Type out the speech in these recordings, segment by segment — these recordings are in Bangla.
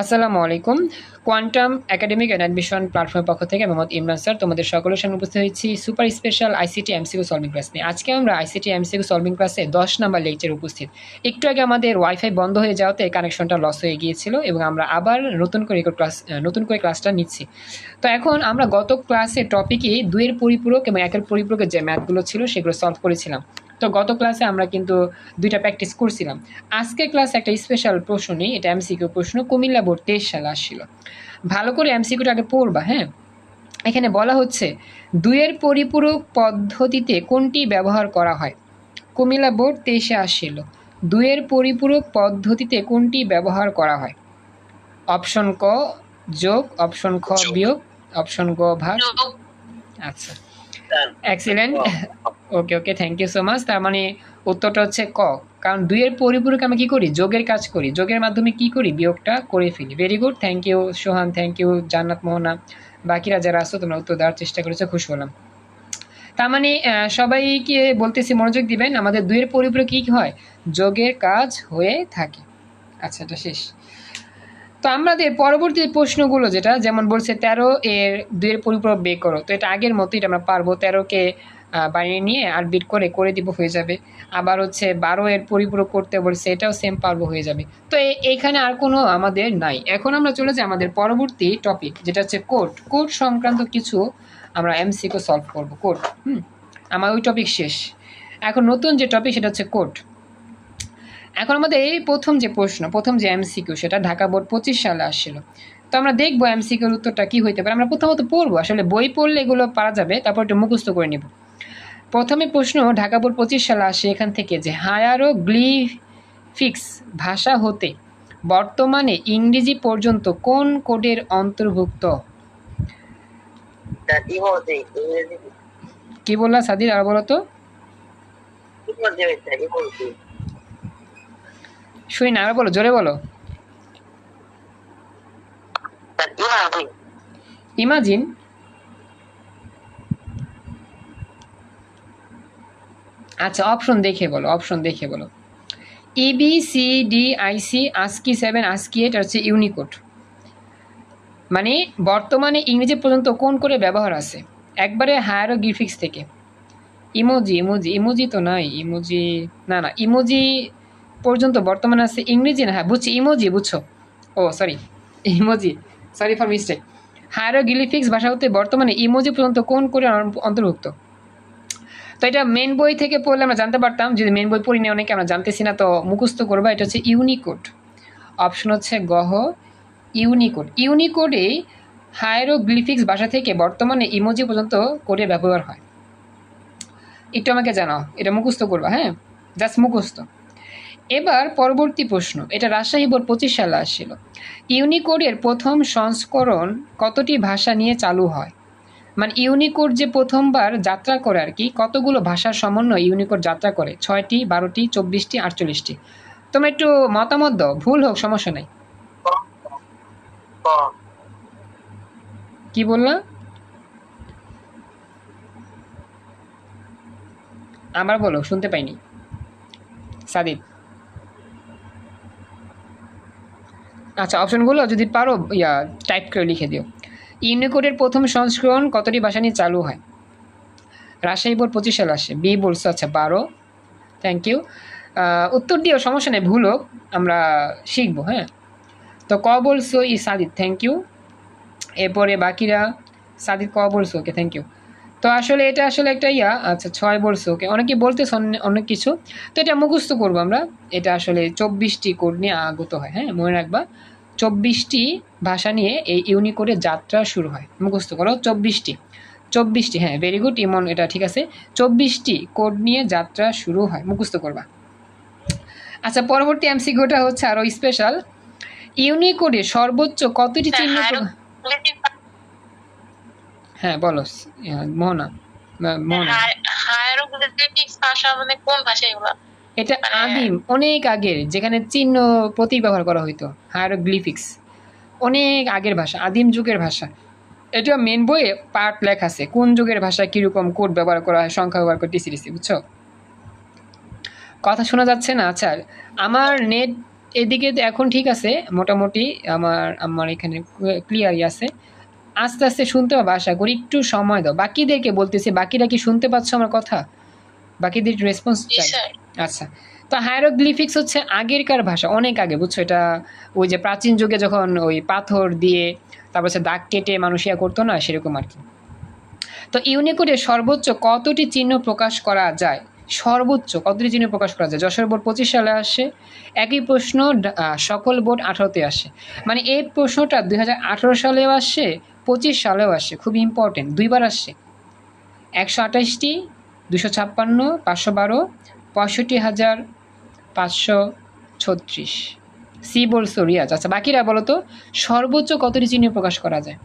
আসসালামু আলাইকুম। কোয়ান্টাম একাডেমিক অ্যান্ড অ্যাডমিশন প্ল্যাটফর্মের পক্ষ থেকে মোহাম্মদ ইমরান স্যার, তোমাদের সকলের সামনে উপস্থিত হয়েছি super special ICT MCQ solving class নিয়ে। আজকে আমরা আইসিটি এমসিকিউ সলভিং ক্লাসে দশ নাম্বার লেকচার উপস্থিত। একটু আগে আমাদের ওয়াইফাই বন্ধ হয়ে যাওয়াতে কানেকশনটা লস হয়ে গিয়েছিল এবং আমরা আবার নতুন করে ক্লাস নতুন করে ক্লাসটা নিচ্ছি। তো এখন আমরা গত ক্লাসে টপিকে দুইয়ের পরিপূরক এবং একের পরিপূরকের যে ম্যাথগুলো ছিল সেগুলো সলভ করেছিলাম। তো গত ক্লাসে আমরা কিন্তু দুইটা প্র্যাকটিস করছিলাম। আজকের ক্লাসে একটা স্পেশাল প্রশ্ন নেই এটা এমসিকিউ প্রশ্ন কুমিল্লা বোর্ড তেইশ সালে আসছিল। ভালো করে এমসিকিউটা আগে পড়বা হ্যাঁ? এখানে বলা হচ্ছে দুইয়ের পরিপূরক পদ্ধতিতে কোনটি ব্যবহার করা হয়? কুমিল্লা বোর্ড তেইশে আসছিল দুইয়ের পরিপূরক পদ্ধতিতে কোনটি ব্যবহার করা হয়? অপশন ক যোগ অপশন খ বিয়োগ অপশন গ ভাগ। আচ্ছা। Excellent okay okay thank you so much তার মানে উত্তরটা হচ্ছে ক। কারণ দুইয়ের পরিপূরক আমি কি করি? যোগের কাজ করি। যোগের মাধ্যমে কি করি? বিয়োগটা করে ফেলি। Very good thank you Sohan thank you Jannat Mohona বাকিরা যারা আসো তোমরা উত্তর দেওয়ার চেষ্টা করেছ খুশি হলাম। তার মানে সবাইকে বলতেছি মনোযোগ দিবেন। আমাদের দুইয়ের পরিপূরক কি হয়? যোগের কাজ হয়ে থাকে। আচ্ছা এটা শেষ। তো আমাদের পরবর্তী প্রশ্নগুলো যেটা, যেমন বলছে তেরো এর দুইয়ের পরিপূরক বের করো। তো এটা আগের মতোই এটা আমরা পারব, তেরোকে বানিয়ে নিয়ে আর বিট করে করে দিব হয়ে যাবে। আবার হচ্ছে বারো এর পরিপূরক করতে বলছে এটাও সেম পারব হয়ে যাবে। তো এইখানে আর কোনো আমাদের নাই। এখন আমরা চলে যাই আমাদের পরবর্তী টপিক যেটা হচ্ছে কোড কোড সংক্রান্ত কিছু আমরা এমসিকে সলভ করব। কোড হুম? আমার ওই টপিক শেষ। এখন নতুন যে টপিক সেটা হচ্ছে কোড এখন আমাদের এই প্রথম যে প্রশ্ন প্রথম যে এমসিকিউ সেটা ঢাকা বোর্ড পঁচিশ সালে আসছিল। তো আমরা দেখব এমসিকিউর উত্তরটা কি হইতে পারে। আমরা প্রথমত পড়ব আসলে বই পড়লে এগুলো পারা যাবে তারপর একটু মুখস্থ করে নেব। প্রথমে প্রশ্ন ঢাকা বোর্ড পঁচিশ সালে আসে এখান থেকে যে হায়ারো গ্লিফিক্স ভাষা হতে বর্তমানে ইংরেজি পর্যন্ত কোন কোডের অন্তর্ভুক্ত? কি বললা সাদির? আর বলো তো। শুনি না আর বলো জোরে বলো। ইমাজিন। আচ্ছা অপশন দেখে বলো অপশন দেখে বলো। EBCDIC ASCII seven ASCII eight হচ্ছে ইউনিকোড মানে বর্তমানে ইংরেজি পর্যন্ত কোন করে ব্যবহার আছে? একবারে হায়ারোগ্রিফিক্স থেকে। ইমোজি ইমোজি ইমোজি তো নাই ইমোজি না না ইমোজি পর্যন্ত বর্তমানে আছে ইংরেজি না হ্যাঁ বুঝছি, ইমোজি, বুঝছ? ও sorry emoji sorry for mistake hieroglyphics ভাষা হতে বর্তমানে ইমোজি পর্যন্ত কোন করে অন্তর্ভুক্ত? তো এটা মেন বই থেকে পড়লে আমরা জানতে পারতাম, যদি মেন বই পড়ি না অনেকে, আমরা জানতেছি না, তো মুখস্থ করবা, এটা হচ্ছে ইউনিকোড। অপশন হচ্ছে গহ ইউনিকোড। ইউনিকোডে হায়ারোগ্লিফিক্স ভাষা থেকে বর্তমানে ইমোজি পর্যন্ত করে ব্যবহার হয়। একটু আমাকে জানাও, এটা মুখস্থ করবা হ্যাঁ? জাস্ট মুখস্থ। এবার পরবর্তী প্রশ্ন, এটা রাজশাহী বোর্ড পঁচিশ সালে আসছিল। ইউনিকোডের প্রথম সংস্করণ কতটি ভাষা নিয়ে চালু হয়? মানে ইউনিকোড যে প্রথমবার যাত্রা করে আর কি, কতগুলো ভাষার সমন্বয় ইউনিকোড যাত্রা করে? ছয়টি, বারোটি, চব্বিশটি, আটচল্লিশটি। তোমরা একটু মতামত দাও, ভুল হোক, সমস্যা নেই। ক কি বললা? আবার বলো, শুনতে পাইনি। সাদিদ আচ্ছা অপশনগুলো যদি পারো, ইয়া টাইপ করে লিখে দিও। ইউনিকোডের প্রথম সংস্করণ কতটি ভাষা নিয়ে চালু হয়? রাজশাহী বোর্ড পঁচিশ সাল আসে, বি বলছো আচ্ছা বারো। থ্যাংক ইউ উত্তর দিও, সমস্যা নেই, ভুল হোক, আমরা শিখব হ্যাঁ? তো ক বলছো, ই সাদিদ থ্যাংক ইউ এরপরে বাকিরা সাদিদ ক বলছো ওকে থ্যাংক ইউ তো আসলে এটা আসলে একটা ইয়া। আচ্ছা ছয় বলছো ওকে। অনেকে বলতেছে অনেক কিছু। তো এটা মুখস্থ করব আমরা। এটা আসলে চব্বিশটি কোড নিয়ে আগত হয় হ্যাঁ? মনে রাখবা চব্বিশটি ভাষা নিয়ে এই ইউনিকোডে যাত্রা শুরু হয়। মুখস্থ করো চব্বিশটি। চব্বিশটি হ্যাঁ ভেরি গুড ইমন এটা ঠিক আছে। চব্বিশটি কোড নিয়ে যাত্রা শুরু হয়। মুখস্থ করবা। আচ্ছা পরবর্তী এমসিকিউটা হচ্ছে আরও স্পেশাল ইউনিকোডে সর্বোচ্চ কতটি চিহ্ন হ্যাঁ বলো মোহনা মোহনা। হায়ারোগ্লিফিক্স ভাষা মানে কোন ভাষা এগুলো? এটা মানে- আদিম অনেক আগের যেখানে চিহ্ন প্রতীক ব্যবহার করা হতো হায়ারোগ্লিফিক্স। অনেক আগের ভাষা আদিম যুগের ভাষা। এটা মেন বইয়ে পার্ট লেখা আছে কোন যুগের ভাষা কীরকম কোড ব্যবহার করা হয় সংখ্যা ব্যবহার করে টিসি বুঝছ? কথা শোনা যাচ্ছে না আচ্ছা আমার নেট এদিকে এখন ঠিক আছে মোটামুটি আমার আমার এখানে ক্লিয়ারই আছে। আস্তে আস্তে শুনতে পাবো আশা করি একটু সময় দাও। বাকিদেরকে বলতেছি বাকিরা কি শুনতে পাচ্ছ আমার কথা? বাকিদের রেসপন্স চাই। আচ্ছা। তো হায়ারোগ্লিফিক্স হচ্ছে আগেরকার ভাষা অনেক আগে বুঝছ? এটা ওই যে প্রাচীন যুগে যখন ওই পাথর দিয়ে তারপর হচ্ছে দাগ কেটে মানুষ ইয়া করতো না সেরকম আর কি। তো ইউনিকোডে সর্বোচ্চ কতটি চিহ্ন প্রকাশ করা যায়? সর্বোচ্চ কতটি চিহ্ন প্রকাশ করা যায়? যশোর বোর্ড পঁচিশ সালে আসে একই প্রশ্ন সকল বোর্ড আঠারোতে আসে। মানে এই প্রশ্নটা দুই হাজার আঠারো সালেও আসে পঁচিশ সালেও আসে, খুব ইম্পর্টেন্ট দুইবার আসছে একশো আঠাশটি, দুশো ছাপ্পান্ন, পাঁচশো বারো, পঁয়ষট্টি হাজার, পাঁচশো ছত্রিশ। সি বলছো, রিয়াজ। আচ্ছা বাকিরা বলো তো, সর্বোচ্চ কতটি চিহ্ন প্রকাশ করা যায়?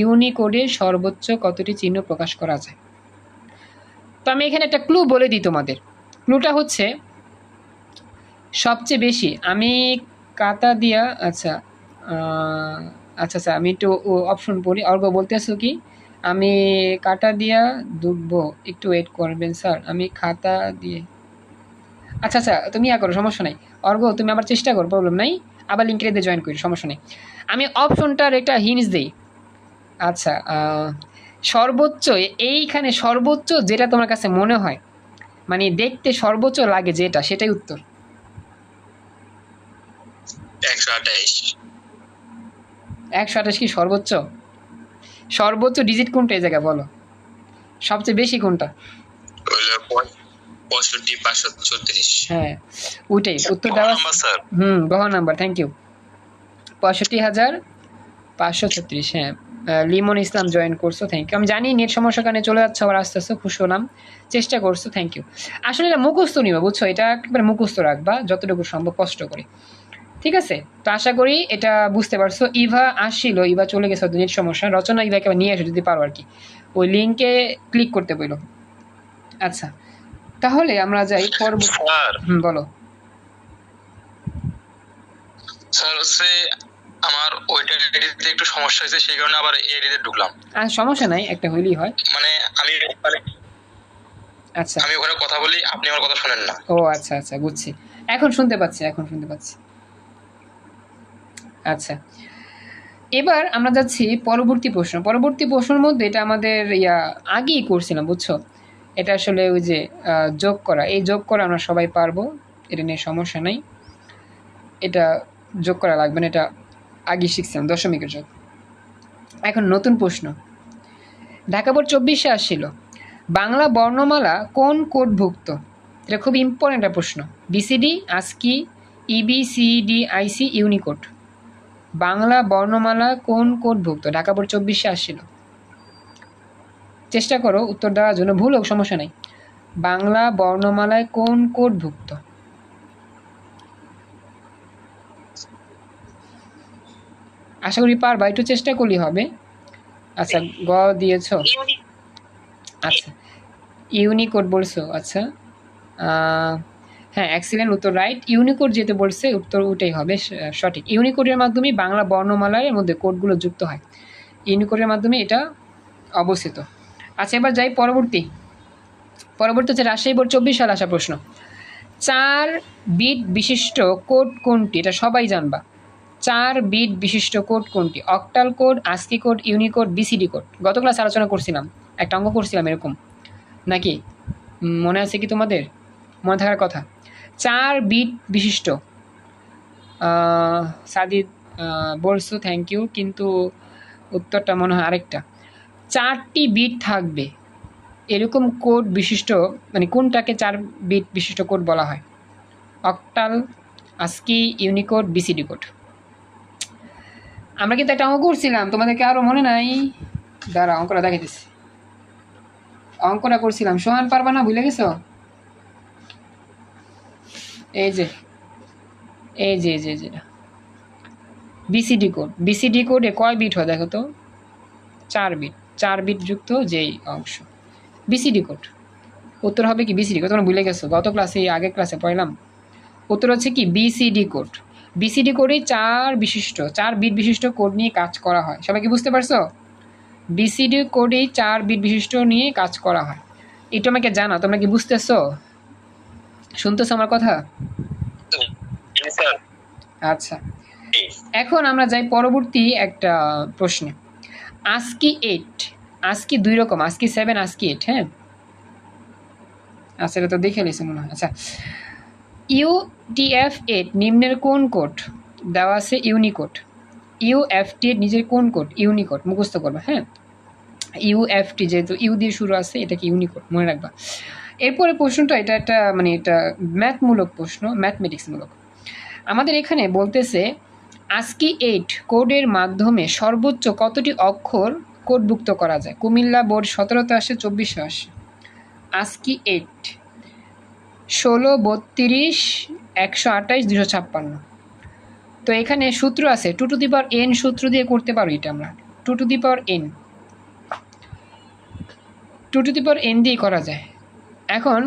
ইউনিকোডে সর্বোচ্চ কতটি চিহ্ন প্রকাশ করা যায়? তো আমি এখানে একটা ক্লু বলে দিই তোমাদের। ক্লুটা হচ্ছে, সবচেয়ে বেশি, আমি কাতা দিয়া আচ্ছা আচ্ছা আচ্ছা আমি একটু অপশন পড়ি। অর্ঘ বলতেছো কি? আমি কাটা দিয়া ডুববো একটু ওয়েট করবেন স্যার আমি খাতা দিয়ে। আচ্ছা আচ্ছা তুমি ইয়া করো, সমস্যা নাই। অর্ঘ তুমি আবার চেষ্টা করো প্রবলেম নাই। আবার লিঙ্কের দিয়ে জয়েন করি, সমস্যা নেই। আমি অপশনটার একটা হিন্স দিই। আচ্ছা সর্বোচ্চ, এইখানে সর্বোচ্চ যেটা তোমার কাছে মনে হয় মানে দেখতে সর্বোচ্চ লাগে যেটা, সেটাই উত্তর। একশো আঠাশ কি সর্বোচ্চ? সর্বোচ্চ ডিজিট কোনটা এই জায়গায় বলো? সবচেয়ে বেশি কোনটা? পঁয়ষট্টি পাঁচশো ছত্রিশ। হ্যাঁ ওইটাই। উত্তর দেওয়া হুম গহ নাম্বার থ্যাংক ইউ পঁয়ষট্টি হাজার পাঁচশো ছত্রিশ হ্যাঁ। লিমন ইসলাম জয়েন করছ থ্যাংক ইউ আমি জানি নেট সমস্যার কারণে চলে যাচ্ছে আবার আস্তে আস্তে খুশি হলাম। চেষ্টা করছ থ্যাংক ইউ আসলে এটা মুখস্থ নিবা বুঝছ? এটা একবারে মুখস্থ রাখবা যতটুকু সম্ভব কষ্ট করে। ঠিক আছে? তো আশা করি এটা বুঝতে পারছ। ইভা আসছিল ইভা চলে গেছে নেট সমস্যা। রচনা ইভাকে নিয়ে আসো যদি পারো আর কি ওই লিঙ্কে ক্লিক করতে বইলো। আচ্ছা তাহলে আমরা যাই পরবর্তী হুম বলো। স্যার হচ্ছে আমার ওইটা একটু সমস্যা হয়েছে সেই কারণে আবার এই ঢুকলাম। আর সমস্যা নাই একটা হইলেই হয়। মানে আমি আচ্ছা। আমি ওখানে কথা বলি আপনি আমার কথা শোনেন না। ও আচ্ছা আচ্ছা বুঝছি। এখন শুনতে পাচ্ছি এখন শুনতে পাচ্ছি। আচ্ছা। এবার আমরা যাচ্ছি পরবর্তী প্রশ্ন। পরবর্তী প্রশ্নের মধ্যে এটা আমাদের ইয়া আগেই করছিলাম, বুঝছ? এটা আসলে ওই যে যোগ করা। এই যোগ করা আমরা সবাই পারব, এটা নিয়ে সমস্যা নাই। এটা যোগ করা লাগবে না, এটা আগে শিখছিলাম, দশমিকের যোগ। এখন নতুন প্রশ্ন। ঢাকা বোর্ড চব্বিশে আসছিল, বাংলা বর্ণমালা কোন কোডভুক্ত? এটা খুব ইম্পর্টেন্ট একটা প্রশ্ন। BCD ASCII EBCDIC Unicode Bangla বর্ণমালা কোন কোডভুক্ত ঢাকা বোর্ড চব্বিশে আসছিল। চেষ্টা করো উত্তর দেওয়ার জন্য ভুল হোক সমস্যা নেই। বাংলা বর্ণমালায় কোন কোডভুক্ত আশা করি পারবা একটু চেষ্টা করলেই হবে। আচ্ছা গ দিয়েছ? আচ্ছা ইউনিকোড বলছো আচ্ছা। আহ, হ্যাঁ এক্সিলেন্ট উত্তর রাইট ইউনিকোড যেতে বলছে, উত্তর ওটাই হবে সঠিক। ইউনিকোডের মাধ্যমে বাংলা বর্ণমালার মধ্যে কোডগুলো যুক্ত হয়। ইউনিকোডের মাধ্যমে এটা অবস্থিত। আচ্ছা এবার যাই পরবর্তী। পরবর্তী হচ্ছে রাজশাহী বোর্ড চব্বিশ সাল আসা প্রশ্ন। চার বিট বিশিষ্ট কোড কোনটি? এটা সবাই জানবা। চার বিট বিশিষ্ট কোড কোনটি? Octal code ASCII code Unicode BCD code গত ক্লাস আলোচনা করছিলাম, একটা অঙ্ক করছিলাম এরকম। নাকি? মনে আছে কি তোমাদের? মনে থাকার কথা? চার বিট বিশিষ্ট। সাদিদ বলছো থ্যাংক ইউ কিন্তু উত্তরটা মনে হয় আরেকটা। চারটি বিট থাকবে। এরকম কোড বিশিষ্ট মানে কোনটাকে চার বিট বিশিষ্ট কোড বলা হয়? Octal, ASCII, Unicode, BCD code. আমরা কিন্তু একটা অঙ্ক করছিলাম, তোমাদেরকে আরও মনে নাই? দাঁড়া অঙ্কটা দেখাইতেছি। অঙ্কটা করছিলাম। সোহান, পারবা না? ভুলে গেছো? এই যে এই যে এই যে এই যে। বিসিডি কোড বিসিডি কোডে কয় বিট হয় দেখো তো? চার বিট চার বিট যুক্ত যেই অংশ। বিসিডি কোড উত্তর হবে কি বিসিডি কোড তোমরা ভুলে গেছো, গত ক্লাসে আগের ক্লাসে পড়লাম। উত্তর হচ্ছে কি বিসিডি কোড বিসিডি কোডে চার বিশিষ্ট, চার বিট বিশিষ্ট কোড নিয়ে কাজ করা হয়। সবাই কি বুঝতে পারছ? বিসিডি কোডে চার বিট বিশিষ্ট নিয়ে কাজ করা হয়। এটা আমাকে জানা তোমরা কি বুঝতেছো? শুনতেছো আমার কথা? আচ্ছা। এখন আমরা যাই পরবর্তী একটা প্রশ্নে। আজকি এইট আজকি দুই রকম আজকি সেভেন আজকি এইট হ্যাঁ? আচ্ছা এটা তো দেখে নিয়েছে মনে হয়। আচ্ছা। ইউটিএফ এইট নিম্নের কোন কোড দেওয়া আছে ইউনিকোড ইউএফটি এর নিজের কোন কোড ইউনিকোড মুখস্থ করবে হ্যাঁ? ইউএফটি যেহেতু ইউ দিয়ে শুরু আছে এটাকে ইউনিকোড মনে রাখবা। এরপরে প্রশ্নটা, এটা একটা মানে এটা ম্যাথমূলক প্রশ্ন, ম্যাথমেটিক্সমূলক। আমাদের এখানে বলতেছে আজকি এইট কোডের মাধ্যমে সর্বোচ্চ কতটি অক্ষর কোডভুক্ত করা যায়? কুমিল্লা বোর্ড সতেরোতে আসে, চব্বিশে আসে। আজকি এইট ষোলো, বত্রিশ, একশো আঠাইশ দুশো ছাপ্পান্ন। তো এখানে সূত্র আছে, two to the power n সূত্র দিয়ে করতে পারো এটা আমরা। Two to the power n. Two to the power n দিয়ে করা যায়। এখন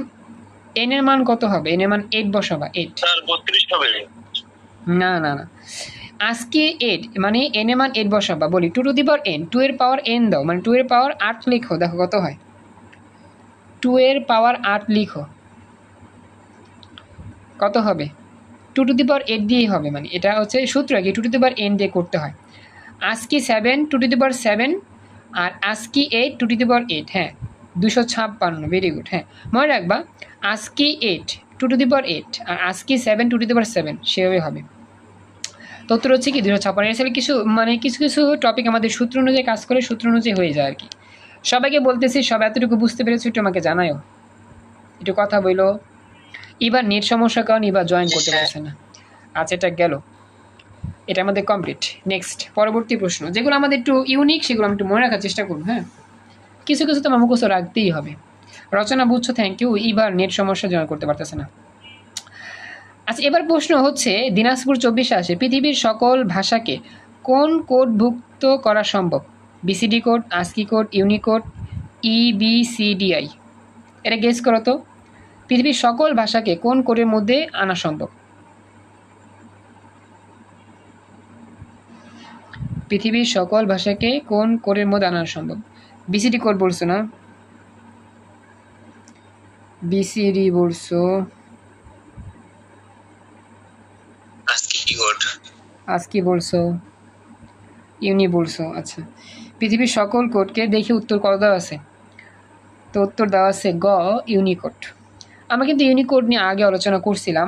এন এর মান কত হবে? এন এর মান এইট বসাবা এইট স্যার বত্রিশ হবে। না না না। আজকে এইট মানে এন এর মান এইট বসাবা। বলি two to the power n two এর পাওয়ার এন দাও। মানে টু এর পাওয়ার আট লিখো দেখো কত হয়। টু এর পাওয়ার আট লিখো। কত হবে? Two to the power eight দিয়েই হবে। মানে এটা হচ্ছে সূত্র কি? Two to the power n দিয়ে করতে হয়। ASCII seven two to the power seven R ASCII eight two to the power eight হ্যাঁ। দুশো ছাপ্পান্ন ভেরি গুড হ্যাঁ। মনে রাখবা, ASCII eight two to the power eight R ASCII seven two to the power seven সেভাবে হবে। তত্ত্ব হচ্ছে কি? দুশো ছাপ্পান্ন আসলে কিছু মানে কিছু কিছু টপিক আমাদের সূত্র অনুযায়ী কাজ করে, সূত্র অনুযায়ী হয়ে যায় আর কি। সবাইকে বলতেছি, সব এতটুকু বুঝতে পেরেছি, একটু আমাকে জানায়ও। একটু কথা বইলো। এবার নেট সমস্যার কারণে এবার জয়েন করতে পারছে না। আচ্ছা এটা গেল। এটা আমাদের কমপ্লিট নেক্সট পরবর্তী প্রশ্ন। যেগুলো আমাদের একটু ইউনিক সেগুলো আমি একটু মনে রাখার চেষ্টা করব হ্যাঁ। কিছু কিছু তো আমার মুখস্থ রাখতেই হবে। রচনা বুঝছ থ্যাংক ইউ এবার নেট সমস্যা জয়েন করতে পারতেছে না। আচ্ছা এবার প্রশ্ন হচ্ছে, দিনাজপুর চব্বিশে আসে, পৃথিবীর সকল ভাষাকে কোন কোডভুক্ত করা সম্ভব? BCD code ASCII code Unicode EBCDIC এটা গেস করো তো। পৃথিবীর সকল ভাষাকে কোন কোডের মধ্যে আনা সম্ভব? পৃথিবীর সকল ভাষাকে কোন কোডের মধ্যে আনা সম্ভব? বিসিডি কোড বলছো না? বিসিডি বলছো। আজকে বলছো। ইউনি বলছো আচ্ছা। পৃথিবীর সকল কোডকে দেখে উত্তর কত দেওয়া আছে। তো উত্তর দেওয়া আছে গ ইউনিকোড আমরা কিন্তু ইউনিকোড নিয়ে আগে আলোচনা করছিলাম।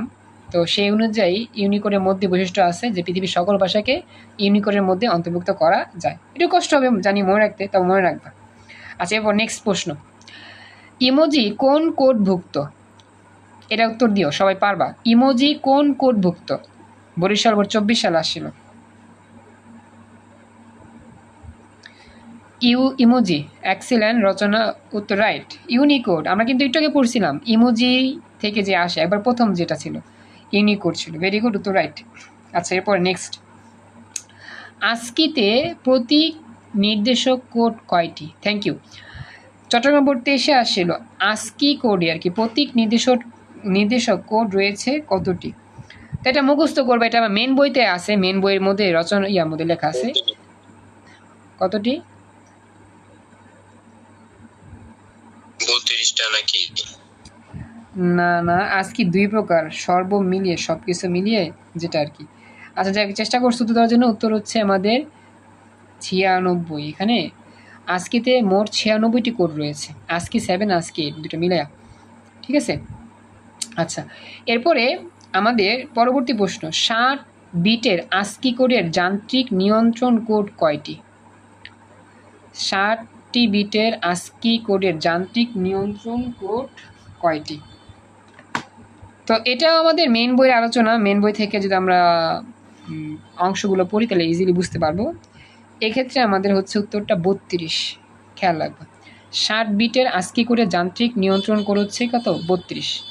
তো সেই অনুযায়ী ইউনিকোডের মধ্যে বৈশিষ্ট্য আছে যে পৃথিবীর সকল ভাষাকে ইউনিকোডের মধ্যে অন্তর্ভুক্ত করা যায়। একটু কষ্ট হবে জানি মনে রাখতে তবে মনে রাখবা। আচ্ছা এরপর নেক্সট প্রশ্ন। ইমোজি কোন কোডভুক্ত এটা উত্তর দিও, সবাই পারবা। ইমোজি কোন কোডভুক্ত বরিশাল বোর্ড চব্বিশ সালে আসছিল। ইউ ইমোজি এক্সিলেন্ট রচনা, উত্তর রাইট ইউনিকোড আমরা কিন্তু একটু আগে পড়ছিলাম। ইমোজি থেকে যে আসে, একবার প্রথম যেটা ছিল ইউনিকোড ছিল। ভেরি গুড উত্তর রাইট আচ্ছা এরপর নেক্সট আজকিতে প্রতীক নির্দেশক কোড কয়টি? থ্যাংক ইউ চট্টগ্রাম বোর্ডে এসে আসছিল আস্কি কোডে আর কি প্রতীক নির্দেশক নির্দেশক কোড রয়েছে কতটি? তো এটা মুখস্থ করবে এটা আমার মেন বইতে আছে মেন বইয়ের মধ্যে রচনা ইয়ার মধ্যে লেখা আছে। কতটি? না না আজকে দুই প্রকার সর্ব মিলিয়ে সব কিছু মিলিয়ে যেটা আর কি। আচ্ছা যাক চেষ্টা করছি তো দেওয়ার জন্য উত্তর হচ্ছে আমাদের ছিয়ানব্বই। এখানে আজকেতে মোট ছিয়ানব্বইটি কোড রয়েছে। আজকে সেভেন আজকে এইট দুটো মিলায়া। ঠিক আছে? আচ্ছা এরপরে আমাদের পরবর্তী প্রশ্ন। ষাট বিটের আস্কি কোডের যান্ত্রিক নিয়ন্ত্রণ কোড কয়টি? ষাটটি বিটের আস্কি কোডের যান্ত্রিক নিয়ন্ত্রণ কোড কয়টি? তো এটাও আমাদের মেন বইয়ের আলোচনা। মেন বই থেকে যদি আমরা অংশগুলো পড়ি, তাহলে ইজিলি বুঝতে পারব। এক্ষেত্রে আমাদের হচ্ছে উত্তরটা বত্রিশ। খেয়াল রাখব। ষাট বিটের আস্কি করে যান্ত্রিক নিয়ন্ত্রণ করে হচ্ছে কত? বত্রিশ।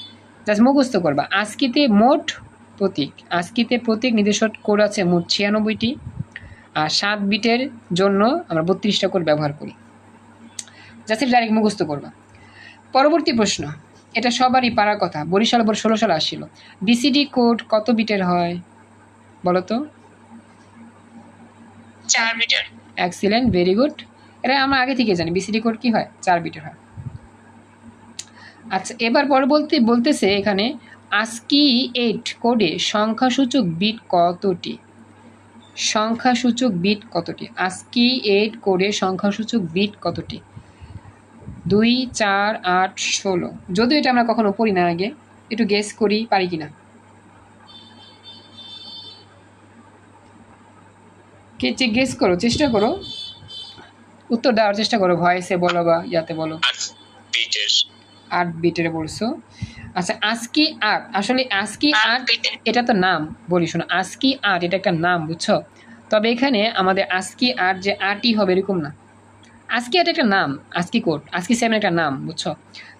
জাস্ট মুখস্থ করবা। আস্কিতে মোট প্রতীক। আস্কিতে প্রতীক নির্দেশক কোড আছে মোট ছিয়ানব্বইটি। আর সাত বিটের জন্য আমরা বত্রিশটা কোড ব্যবহার করি। জাস্ট ডাইরেক্ট মুখস্থ করবা। পরবর্তী প্রশ্ন। এটা সবারই পারার কথা। বরিশাল বোর্ড ষোলো সালে আসছিল। বিসিডি কোড কত বিটের হয়? বলো তো। চার মিটার। এক্সিলেন্ট ভেরি গুড এটা আমরা আগে থেকে জানি বিসিডি কোড কি হয়? চার মিটার হয়। আচ্ছা এবার পরে বলতে, বলতেছে এখানে আস্কি এইট কোডে সংখ্যাসূচক বিট কতটি? সংখ্যাসূচক বিট কতটি? আস্কি এইট কোডে সংখ্যাসূচক বিট কতটি? দুই, চার, আট, ষোলো। যদিও এটা আমরা কখনো পড়ি না আগে, একটু গেস করি, পারি কিনা? কে গেস করো? চেষ্টা করো। উত্তর দেওয়ার চেষ্টা করো ভয়েসে বলো বা ইয়াতে বলো। আট বিটের বলছো। আচ্ছা আজকি আট। আসলে আজকি আট এটা তো নাম। বলি শোনো আজকি আট এটা একটা নাম বুঝছ? তবে এখানে আমাদের আজকি আট যে আটই হবে এরকম না। আজকি আট একটা নাম আজকি কোড আজকি সেভেন একটা নাম বুঝছ?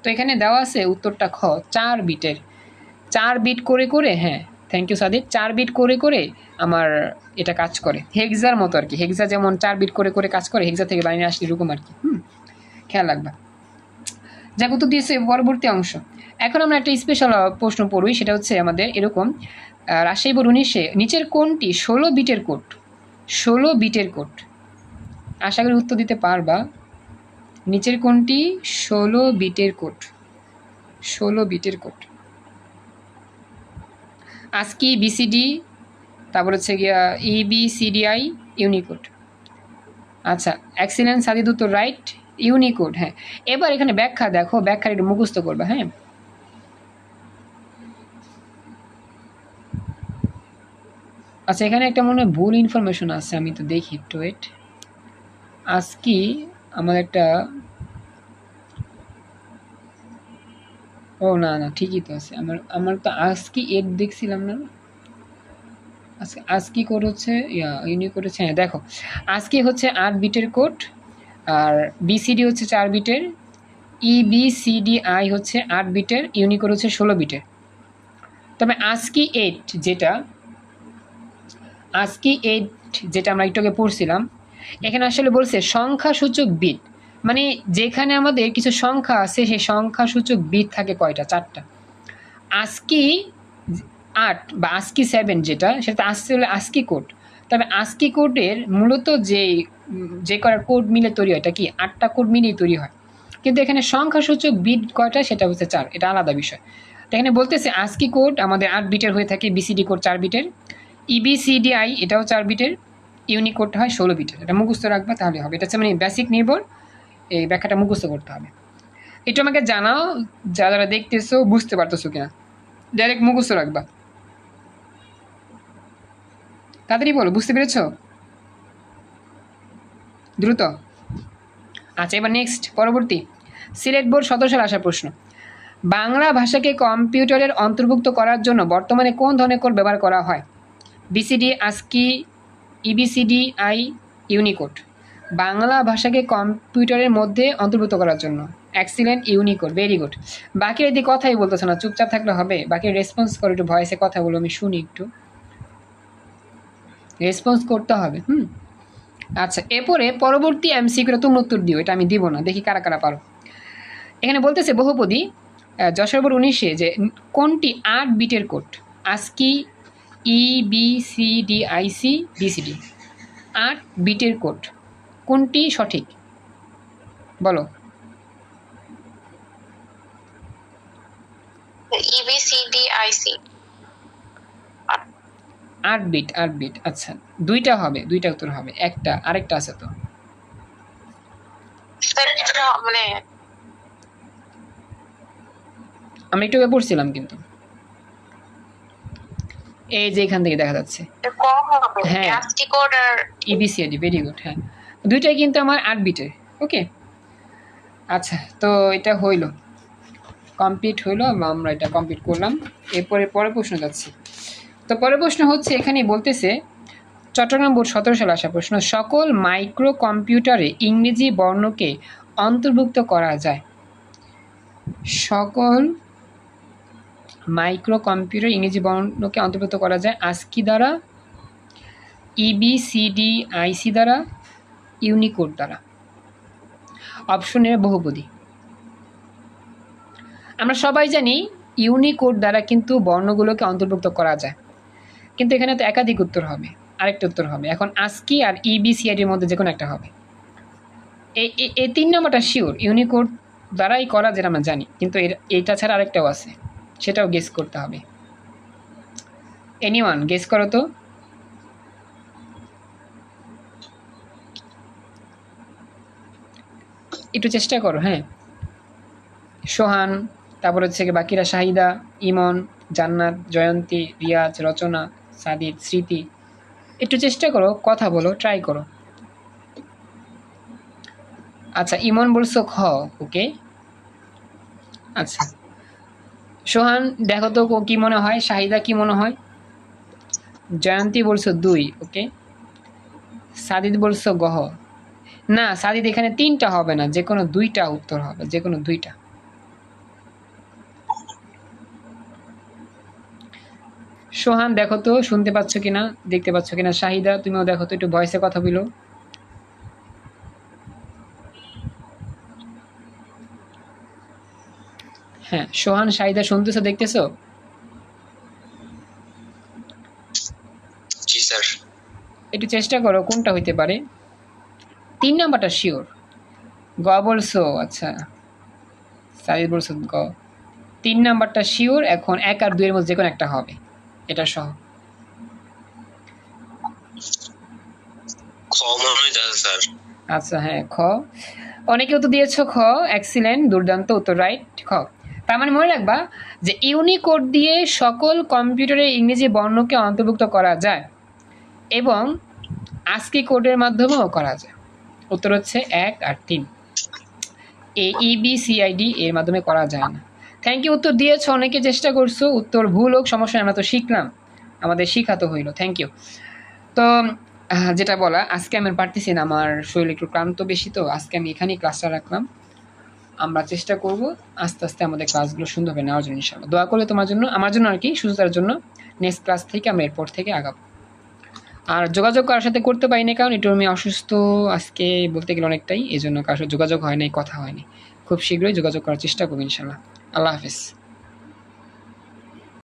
তো এখানে দেওয়া আছে উত্তরটা খ চার বিটের চার বিট করে করে হ্যাঁ থ্যাংক ইউ সাদিক চার বিট করে করে আমার এটা কাজ করে। হেক্সার মতো আর কি। হেক্সা যেমন চার বিট করে করে কাজ করে হেক্সা থেকে বাইরে আসলে এরকম আর কি। হুম। খেয়াল রাখবা। যাক, উত্তর দিয়েছে পরবর্তী অংশ। এখন আমরা একটা স্পেশাল প্রশ্ন পড়ি। সেটা হচ্ছে আমাদের এরকম রাজশাহী বোর্ড উনিশে নিচের কোনটি ষোলো বিটের কোড ষোলো বিটের কোড আশা করি উত্তর দিতে পারবা। নিচের কোনটি ষোলো বিটের কোড ষোলো বিটের কোড আজকি বিসিডি তারপর হচ্ছে গিয়া ইবিসিডিআই ইউনিকোড আচ্ছা এক্সিলেন্স সাদিদ উত্তর রাইট ইউনিকোড হ্যাঁ। এবার এখানে ব্যাখ্যা দেখো ব্যাখ্যা একটু মুখস্থ করবে হ্যাঁ। আচ্ছা এখানে একটা মনে হয় ভুল ইনফরমেশন আছে, আমি তো দেখি একটু ওয়েট আজকে আমার একটা ও, না না, ঠিকই তো আছে। আমার আমার তো আজকে এর দেখছিলাম না। আজকে আজকে কোড হচ্ছে, ইয়া ইউনিকোড হচ্ছে হ্যাঁ দেখো। আজকে হচ্ছে আট বিটের কোড আর বিসিডি হচ্ছে চার বিটের E ইবিসিডিআই হচ্ছে আট বিটের ইউনিকোড হচ্ছে ষোলো বিটের। তবে আজকি এইট যেটা, আজকি এইট যেটা আমরা একটু আগে পড়ছিলাম, এখানে আসলে বলছে সংখ্যাসূচক বিট। মানে যেখানে আমাদের কিছু সংখ্যা আছে, সেই সংখ্যাসূচক বিট থাকে কয়টা? চারটা। আজকি আট বা আজকি সেভেন যেটা সেটা আসলে আজকি কোড তবে আজকি কোডের মূলত যে যে করার কোড মিলে তৈরি হয়, এটা কি? আটটা কোড মিলেই তৈরি হয়। কিন্তু এখানে সংখ্যাসূচক বিট কয়টা, সেটা হচ্ছে চার। এটা আলাদা বিষয়। তো এখানে বলতেছে আজকি কোড আমাদের আট বিটের হয়ে থাকে বিসিডি কোড চার বিটের। E ইবিসিডিআই এটাও চার বিটের। ইউনিকোডটা হয় ষোলো বিটের। এটা মুখস্থ রাখবা, তাহলে হবে। এটা হচ্ছে মানে বেসিক নির্ভর। এই ব্যাখ্যাটা মুখস্থ করতে হবে। এটা আমাকে জানাও, যারা যারা দেখতেছো, বুঝতে পারতেছো কিনা? ডাইরেক্ট মুখস্থ রাখবা। তাড়াতাড়ি বলো, বুঝতে পেরেছ? দ্রুত। আচ্ছা এবার নেক্সট পরবর্তী। সিলেট বোর্ড সতেরো সালে আসা প্রশ্ন। বাংলা ভাষাকে কম্পিউটারের অন্তর্ভুক্ত করার জন্য বর্তমানে কোন ধরনের কোড ব্যবহার করা হয়? BCD ASCII EBCD I Unicode Bangla ভাষাকে কম্পিউটারের মধ্যে অন্তর্ভুক্ত করার জন্য। এক্সিলেন্ট ইউনিকোড ভেরি গুড বাকি এদিকে কথাই বলতেছে না চুপচাপ থাকলে হবে। বাকি রেসপন্স করে একটু ভয়েসে কথা বলো আমি শুনি একটু। রেসপন্স করতে হবে হুম? আচ্ছা এরপরে পরবর্তী এমসিকিউটা তুমি উত্তর দিও এটা আমি দিব না দেখি কারা কারা পারো। এখানে বলতেছে বহুপদী আহ, যশোর উনিশে যে কোনটি আট বিটের code? ASCII E B C D I C BCD আট বিটের কোড। কোনটি সঠিক? বলো। ইবিসিডিআইসি আট বিট আট বিট আচ্ছা। দুইটা হবে দুইটা উত্তর হবে। একটা আরেকটা আছে তো। মানে আমরা একটু পড়ছিলাম কিন্তু। এই যে এখান থেকে দেখা যাচ্ছে। হ্যাঁ। ইবিসিআইডি ভেরি গুড হ্যাঁ। দুইটাই কিন্তু আমার আট বিটের ওকে আচ্ছা তো এটা হইল। কমপ্লিট হইল আমরা- এটা কমপ্লিট করলাম। এরপরে পরের প্রশ্ন যাচ্ছি। তো পরের প্রশ্ন হচ্ছে এখানে বলতেছে, চট্টগ্রাম বোর্ড সতেরো সালে আসা প্রশ্ন, সকল মাইক্রো কম্পিউটারে ইংরেজি বর্ণকে অন্তর্ভুক্ত করা যায়? সকল মাইক্রো কম্পিউটার ইংরেজি বর্ণকে অন্তর্ভুক্ত করা যায় আজকি দ্বারা? E ইবিসিডি আইসি দ্বারা? ইউনিকোড দ্বারা। অপশনের বহুপদী। আমরা সবাই জানি ইউনিকোড দ্বারা কিন্তু বর্ণগুলোকে অন্তর্ভুক্ত করা যায়। কিন্তু এখানে তো একাধিক উত্তর হবে, আরেকটা উত্তর হবে। এখন আজকি আর E ইবিসিআইডির মধ্যে যে কোনো একটা হবে। এই এই- তিন নম্বরটা শিওর ইউনিকোড দ্বারাই করা যেটা আমরা জানি, কিন্তু এর এইটা ছাড়া আরেকটাও আছে, সেটাও গেস করতে হবে। এনিওয়ান গেস করো তো। একটু চেষ্টা করো হ্যাঁ। সোহান, তারপর হচ্ছে বাকিরা, শাহিদা, ইমন, জান্নাত, জয়ন্তী, রিয়াজ, রচনা, সাদিদ, স্মৃতি। একটু চেষ্টা করো, কথা বলো ট্রাই করো। আচ্ছা ইমন বলছো খ, ওকে? আচ্ছা। সোহান, দেখো তো কি মনে হয়, শাহিদা কি মনে হয়? জয়ন্তী বলছো দুই, ওকে? সাদিদ বলছো গহ। না সাদিদ এখানে তিনটা হবে না যে কোনো দুইটা উত্তর হবে যে কোনো দুইটা। সোহান দেখো তো শুনতে পাচ্ছ কিনা দেখতে পাচ্ছ কিনা? শাহিদা তুমিও দেখো তো একটু ভয়েসে কথা বলো। হ্যাঁ সোহান শাহিদা শুনতেছো দেখতেছো? একটু চেষ্টা করো কোনটা হইতে পারে? তিন নাম্বারটা শিওর গ বলছো আচ্ছা। সাইদ বলছো গ। তিন নাম্বারটা শিওর এখন এক আর দুইয়ের মধ্যে যে কোনো একটা হবে। এটা সহ। আচ্ছা হ্যাঁ খ। অনেকেও তো দিয়েছ খ এক্সিলেন্ট দুর্দান্ত উত্তর রাইট খ। তার মানে মনে রাখবা যে ইউনিকোড দিয়ে সকল কম্পিউটারের ইংরেজি বর্ণকে অন্তর্ভুক্ত করা যায় এবং আজকি কোডের মাধ্যমেও করা যায়। উত্তর হচ্ছে এক আর তিন। এ ইবি সিআইডি এর মাধ্যমে করা যায় না। থ্যাংক ইউ উত্তর দিয়েছ, অনেকে চেষ্টা করছ। উত্তর ভুল হোক, সমস্যা আমরা তো শিখলাম। আমাদের শিখাতে হইল থ্যাংক ইউ তো যেটা বলা, আজকে আমি পারতেছি না, আমার শরীর একটু ক্লান্ত বেশি তো, আজকে আমি এখানেই ক্লাসটা রাখলাম। আমরা চেষ্টা করব আস্তে আস্তে আমাদের ক্লাসগুলো সুন্দরভাবে নেওয়ার জন্য ইনশাল্লাহ দোয়া করলে তোমার জন্য, আমার জন্য আর কি, সুস্থতার জন্য। নেক্সট ক্লাস থেকে আমরা এরপর থেকে আগাবো। আর যোগাযোগ কারোর সাথে করতে পারিনি, কারণ একটু আমি অসুস্থ আজকে বলতে গেলে অনেকটাই, এই জন্য কারোর সাথে যোগাযোগ হয়নি, কথা হয়নি। খুব শীঘ্রই যোগাযোগ করার চেষ্টা করব ইনশাল্লাহ। আল্লাহ হাফিজ।